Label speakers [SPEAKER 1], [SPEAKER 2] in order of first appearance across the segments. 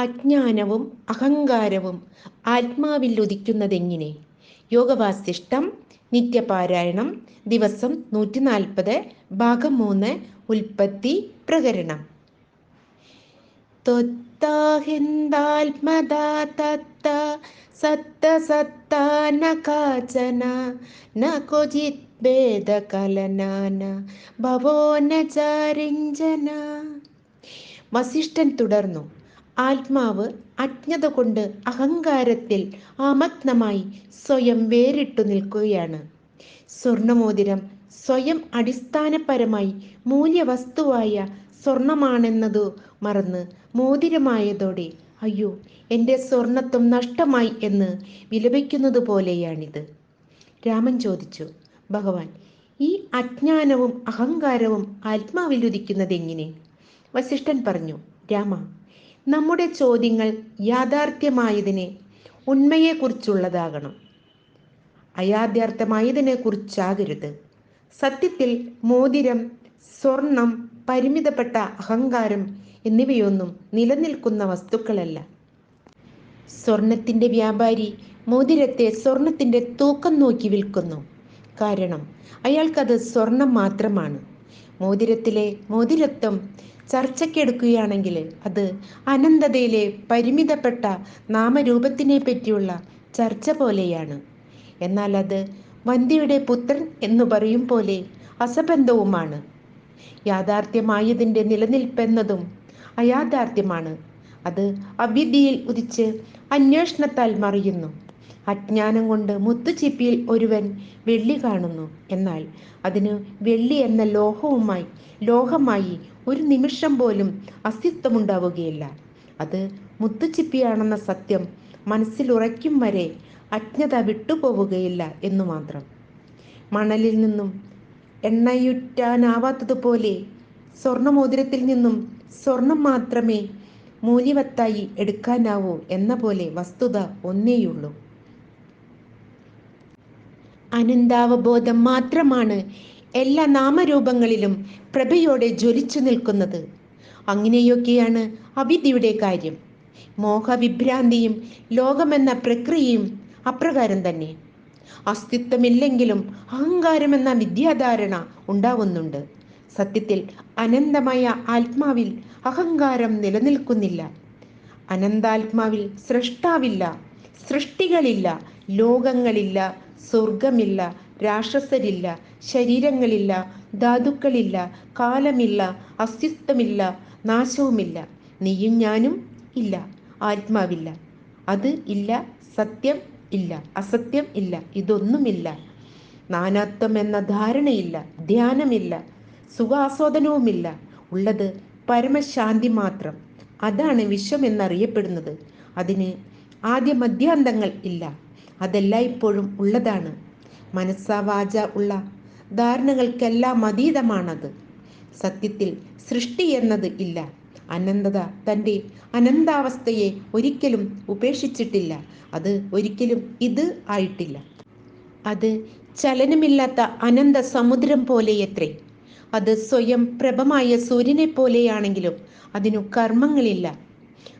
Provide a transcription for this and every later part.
[SPEAKER 1] അജ്ഞാനവും അഹങ്കാരവും ആത്മാവിൽ ഉദിക്കുന്നതെങ്ങനെ യോഗവാസിഷ്ടം നിത്യപാരായണം ദിവസം നൂറ്റി നാൽപ്പത് ഭാഗം മൂന്ന് ഉൽപ്പത്തി പ്രകരണം. വസിഷ്ഠൻ തുടർന്നു. ആത്മാവ് അജ്ഞത കൊണ്ട് അഹങ്കാരത്തിൽ ആമഗ്നമായി സ്വയം വേറിട്ടു നിൽക്കുകയാണ്. സ്വർണമോതിരം സ്വയം അടിസ്ഥാനപരമായി മൂല്യവസ്തുവായ സ്വർണമാണെന്നതു മറന്ന് മോതിരമായതോടെ അയ്യോ എന്റെ സ്വർണത്വം നഷ്ടമായി എന്ന് വിലപിക്കുന്നത് പോലെയാണിത്. രാമൻ ചോദിച്ചു ഭഗവാൻ ഈ അജ്ഞാനവും അഹങ്കാരവും ആത്മാവിൽ ഉദിക്കുന്നത് എങ്ങനെ വസിഷ്ഠൻ പറഞ്ഞു രാമ നമ്മുടെ ചോദ്യങ്ങൾ യാഥാർത്ഥ്യമായതിനെ ഉണ്മയെക്കുറിച്ചുള്ളതാകണം. അയാഥാർത്ഥ്യമായതിനെ കുറിച്ചാകരുത് സത്യത്തിൽ മോതിരം സ്വർണം പരിമിതപ്പെട്ട അഹങ്കാരം എന്നിവയൊന്നും നിലനിൽക്കുന്ന വസ്തുക്കളല്ല. സ്വർണത്തിന്റെ വ്യാപാരി മോതിരത്തെ സ്വർണത്തിന്റെ തൂക്കം നോക്കി വിൽക്കുന്നു. കാരണം അയാൾക്കത് സ്വർണം മാത്രമാണ്. മോതിരത്തിലെ മോതിരത്വം ചർച്ചയ്ക്കെടുക്കുകയാണെങ്കിൽ അത് അനന്തതയിലെ പരിമിതപ്പെട്ട നാമരൂപത്തിനെ പറ്റിയുള്ള ചർച്ച പോലെയാണ്. എന്നാൽ അത് വന്ധ്യയുടെ പുത്രൻ എന്നു പറയും പോലെ അസബന്ധവുമാണ്. യാഥാർത്ഥ്യമായതിന്റെ നിലനിൽപ്പെന്നതും അയാഥാർത്ഥ്യമാണ്. അത് അവിദ്യയിൽ ഉദിച്ച് അന്വേഷണത്താൽ മറിയുന്നു. അജ്ഞാനം കൊണ്ട് മുത്തുച്ചിപ്പിയിൽ ഒരുവൻ വെള്ളി കാണുന്നു. എന്നാൽ അതിന് വെള്ളി എന്ന ലോഹവുമായി ലോഹമായി ഒരു നിമിഷം പോലും അസ്തിത്വമുണ്ടാവുകയില്ല. അത് മുത്തുച്ചിപ്പിയാണെന്ന സത്യം മനസ്സിൽ ഉറയ്ക്കും വരെ അജ്ഞത വിട്ടുപോവുകയില്ല എന്നു മാത്രം. മണലിൽ നിന്നും എണ്ണയുറ്റാനാവാത്തതുപോലെ സ്വർണമോതിരത്തിൽ നിന്നും സ്വർണം മാത്രമേ മൂല്യവത്തായി എടുക്കാനാവൂ എന്ന പോലെ വസ്തുത ഒന്നേയുള്ളൂ. അനന്താവബോധം മാത്രമാണ് എല്ലാ നാമരൂപങ്ങളിലും പ്രഭയോടെ ജ്വലിച്ചു നിൽക്കുന്നത്. അങ്ങനെയൊക്കെയാണ് അവിദ്യയുടെ കാര്യം. മോഹവിഭ്രാന്തിയും ലോകമെന്ന പ്രക്രിയയും അപ്രകാരം തന്നെ. അസ്തിത്വമില്ലെങ്കിലും അഹങ്കാരമെന്ന വിദ്യാധാരണ ഉണ്ടാവുന്നുണ്ട്. സത്യത്തിൽ അനന്തമായ ആത്മാവിൽ അഹങ്കാരം നിലനിൽക്കുന്നില്ല. അനന്താത്മാവിൽ സൃഷ്ടാവില്ല സൃഷ്ടികളില്ല ലോകങ്ങളില്ല സ്വർഗമില്ല രാക്ഷസരില്ല ശരീരങ്ങളില്ല ധാതുക്കളില്ല കാലമില്ല അസ്തിത്വമില്ല നാശവുമില്ല. നീയും ഞാനും ഇല്ല ആത്മാവില്ല. അത് ഇല്ല സത്യം ഇല്ല അസത്യം ഇല്ല ഇതൊന്നുമില്ല. നാനാത്വം എന്ന ധാരണയില്ല ധ്യാനമില്ല സുഖാസ്വാദനവുമില്ല. ഉള്ളത് പരമശാന്തി മാത്രം. അതാണ് വിശ്വം എന്നറിയപ്പെടുന്നത്. അതിന് ആദ്യ മധ്യാന്തങ്ങൾ ഇല്ല. അതെല്ലാം ഇപ്പോഴും ഉള്ളതാണ് മനസ്സാവാച ഉള്ള ധാരണകൾക്കെല്ലാം അതീതമാണത്. സത്യത്തിൽ സൃഷ്ടി എന്നത് ഇല്ല. അനന്തത തന്റെ അനന്താവസ്ഥയെ ഒരിക്കലും ഉപേക്ഷിച്ചിട്ടില്ല. അത് ഒരിക്കലും ഇത് ആയിട്ടില്ല. അത് ചലനമില്ലാത്ത അനന്ത സമുദ്രം പോലെയത്രേ. അത് സ്വയം പ്രഭമായ സൂര്യനെ പോലെയാണെങ്കിലും അതിനു കർമ്മങ്ങളില്ല.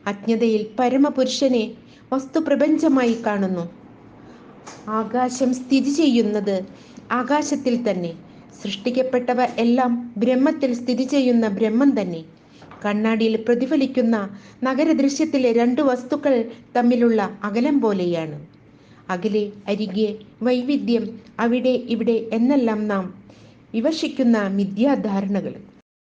[SPEAKER 1] അജ്ഞതയിൽ പരമപുരുഷനെ വസ്തുപ്രപഞ്ചമായി കാണുന്നു. ആകാശം സ്ഥിതി ചെയ്യുന്നത് ആകാശത്തിൽ തന്നെ. സൃഷ്ടിക്കപ്പെട്ടവ എല്ലാം ബ്രഹ്മത്തിൽ സ്ഥിതി ചെയ്യുന്ന ബ്രഹ്മം തന്നെ. കണ്ണാടിയിൽ പ്രതിഫലിക്കുന്ന നഗരദൃശ്യത്തിലെ രണ്ട് വസ്തുക്കൾ തമ്മിലുള്ള അകലം പോലെയാണ്. അകലെ അരികെ വൈവിധ്യം അവിടെ ഇവിടെ എന്നെല്ലാം നാം വിവക്ഷിക്കുന്ന മിഥ്യാധാരണകൾ